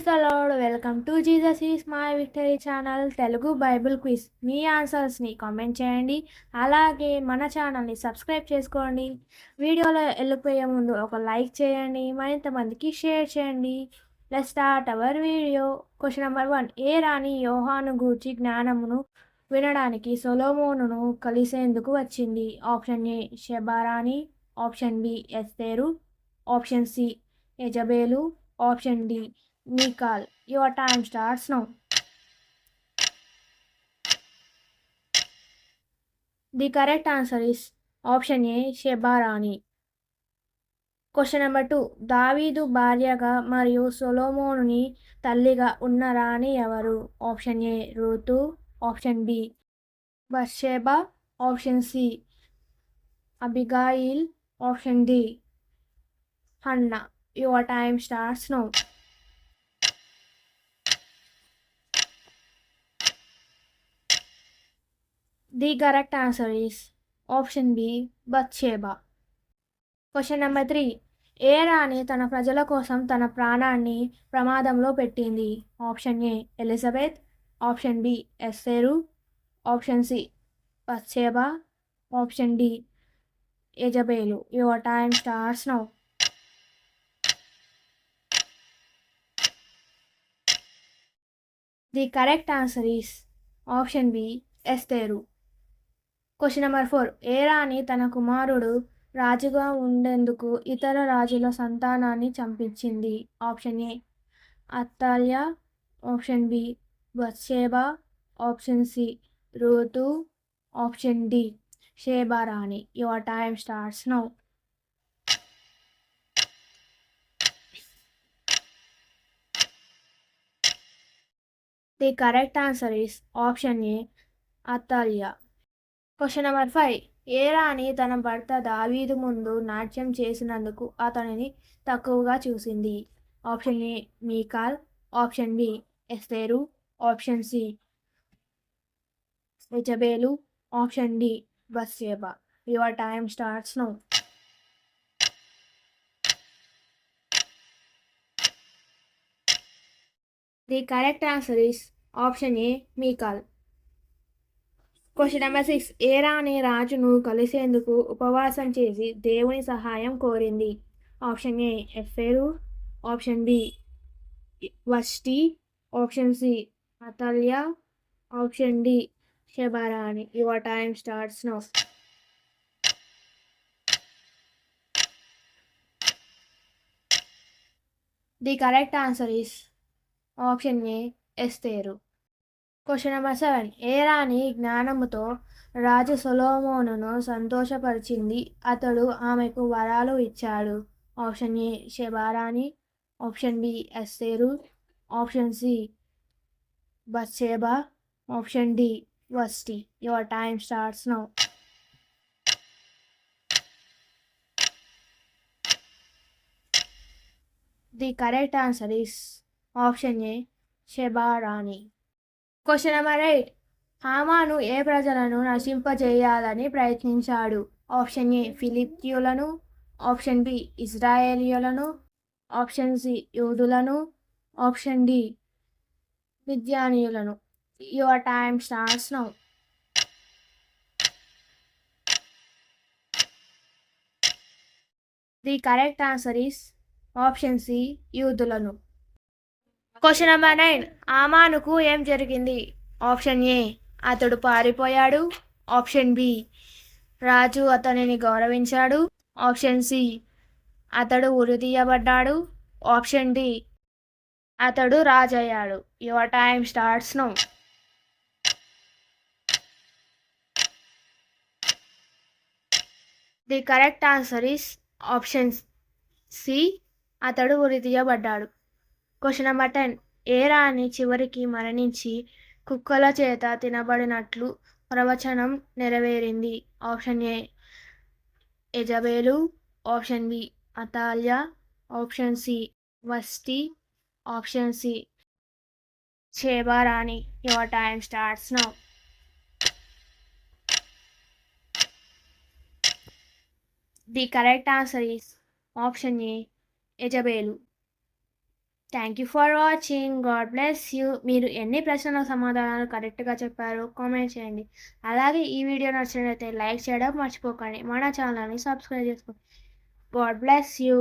Praise the lord welcome to Jesus is my victory channel Telugu bible quiz మీ ఆన్సర్స్ని comment చేయండి. అలాగే మన ఛానల్ని సబ్స్క్రైబ్ చేసుకోండి. వీడియోలో వెళ్ళిపోయే ముందు ఒక లైక్ చేయండి. మరింత మందికి షేర్ చేయండి. Let start our video question number one ఏ రాణి యోహాను గూర్చి జ్ఞానమును వినడానికి సొలోమోనును కలిసేందుకు వచ్చింది? ఆప్షన్ ఏ షెబారాణి ఆప్షన్ బి ఎస్తేరు. Option C యజబేలు. Option D Michal your time starts now the correct answer is option A షెబారాణి question number two దావీదు భార్యగా మరియు సొలోమోనుని తల్లిగా ఉన్న రాణి ఎవరు ఆప్షన్ ఏ రూతు option B బర్షేబా option C Abigail option D Hannah your time starts now the correct answer is option B Bathsheba question number three ఏ రాణి తన ప్రజల కోసం తన ప్రాణాన్ని ప్రమాదంలో పెట్టింది? Option A Elizabeth option B ఎస్సేరు option C Bathsheba option D యజబేలు your time starts now the correct answer is option B Esther question number four ఏ రాణి తన కుమారుడు రాజుగా ఉండేందుకు ఇతర రాజుల సంతానాన్ని చంపించింది? Option A అత్తాల్య. Option B Bathsheba option C Ruth. Option D Sheba Rani. Your time starts now the correct answer is option A అత్తాలియా. Question number five. ఏ రాణి తన భర్త దావీదు ముందు నాట్యం చేసినందుకు అతనిని తక్కువగా చూసింది. Option A Michal. Option B Esther. Option C ఇజబేలు. Option D బస్సేబా your time starts now. The correct answer is option A Michal. Question number six ఏ రాణి రాజును కలిసేందుకు ఉపవాసం చేసి దేవుని సహాయం కోరింది. Option A ఎఫ్ఏరు option B Vashti option C అతల్య option D శబరాణి your time starts now the correct answer is option A Esther question number seven. ఏ రాణి జ్ఞానముతో రాజు సొలోమోనును సంతోషపరిచింది? అతడు ఆమెకు వరాలు ఇచ్చాడు. ఆప్షన్ ఏ షెబారాణి ఆప్షన్ బి ఎస్సేరు option C బస్సేబా option D Vashti. Your time starts now. The correct answer is option A షెబారాణి question number eight హామాను ఏ ప్రజలను నశింపజేయాలని ప్రయత్నించాడు? ఆప్షన్ ఏ ఫిలిప్తీయులను ఆప్షన్ బి ఇజ్రాయేలియులను ఆప్షన్ సి యూదులను option D విద్యానీయులను your time starts now. The correct answer is option C యూదులను. Question number nine. ఆమానుకు ఏం జరిగింది? ఆప్షన్ ఏ అతడు పారిపోయాడు. ఆప్షన్ బి రాజు అతనిని గౌరవించాడు. ఆప్షన్ సి అతడు ఉరితీయబడ్డాడు ఆప్షన్ డి అతడు రాజయ్యాడు. Your time starts now. The correct answer is option C అతడు ఉరితీయబడ్డాడు క్వశ్చన్ నెంబర్ టెన్. ఏ రాణి చివరికి మరణించి కుక్కల చేత తినబడినట్లు ప్రవచనం నెరవేరింది? ఆప్షన్ ఏ ఎజబేలు ఆప్షన్ బి అతాల్య ఆప్షన్ సి వస్తి option C చేబారాణి your time starts now. The correct answer is option A ఎజబేలు thank you for watching God bless you మీరు ఎన్ని ప్రశ్నలకు సమాధానాలు కరెక్ట్గా చెప్పారో కామెంట్ చేయండి. అలాగే ఈ వీడియో నచ్చినట్లయితే లైక్ చేయడం మర్చిపోకండి. మన ఛానల్ని సబ్స్క్రైబ్ చేసుకోండి. God bless you